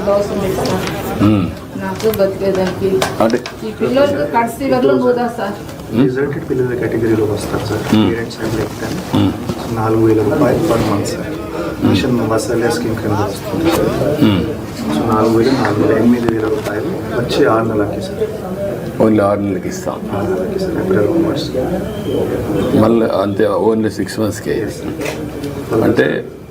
ఎంత అవసరం లేదు సార్ ఉమ్. నాకు బతికేదానికి. అంటే ఈ పిల్లలకి కడిసి వరలో పోదా సార్? రిజల్టెడ్ పిల్లల కేటగిరీలో వస్తారు సార్. పేరెంట్స్ అండ్ ఎగ్జామ్ నాలుగు వేల రూపాయలు పర్ మంత్ సార్. మిషన్ వసలే స్కీమ్ కింద వస్తుంది సార్. ఉమ్. సో నాలుగు వేలు నాలుగు వేల ఎనిమిది వేల రూపాయలు వచ్చి ఆరు నెలలకి సార్. ఓన్లీ ఆరు నెలలకి ఇస్తాం. మళ్ళీ అంతే ఓన్లీ సిక్స్ మంత్స్కే అంటే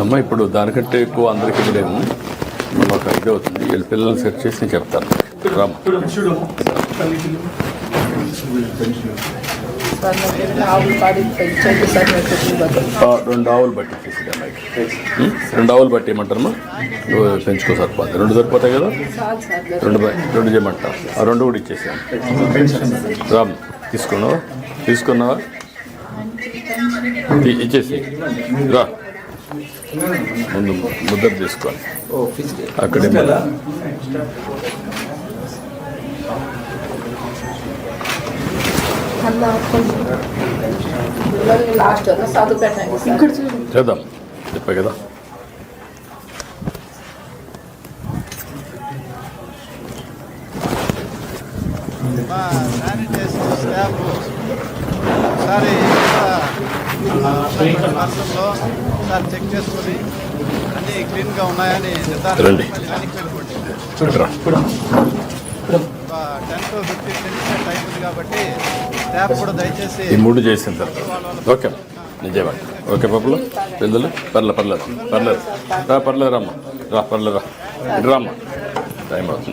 అమ్మా ఇప్పుడు దానికంటే ఎక్కువ అందరికి ఇవ్వలేము మాకు ఒక ఇది అవుతుంది. వీళ్ళ పిల్లల్ని సెట్ చేసి నేను చెప్తాను. రామ్. రెండు ఆవులు బట్టి రెండు ఆవులు బట్టి ఏమంటారమ్మా నువ్వు పెంచుకో సరిపోతుంది రెండు సరిపోతాయి కదా? రెండు రెండు చేయమంటారు ఆ రెండు కూడా ఇచ్చేసాను రామ్ తీసుకున్నావా? తీసుకున్నావా? ఇచ్చేసి. రా. ముందు ముద్ర తీసుకోవాలి అక్కడే చేద్దాం. చెప్పా కదా. మా శానిటైజర్ స్టాఫ్ ఒకసారి వర్షంలో ఒకసారి చెక్ చేసుకొని అన్నీ క్లీన్గా ఉన్నాయని నిర్ధారణ రండి. మళ్ళీ వెనక్కి వెళ్ళిపోండి. రా. ఒక ten to fifteen minutes time ఉంది కాబట్టి స్టాఫ్ కూడా దయచేసి ఈ మూడు చేసిన తర్వాత. ఓకే. నిజమే. ఓకే పప్పులు? పిల్లలు పర్లేదు పర్లేదు. పర్లేదు. రా పర్లేదు రామ్మా. రా పర్లేదు రా. రామ్మా. టైం అవుతుంది.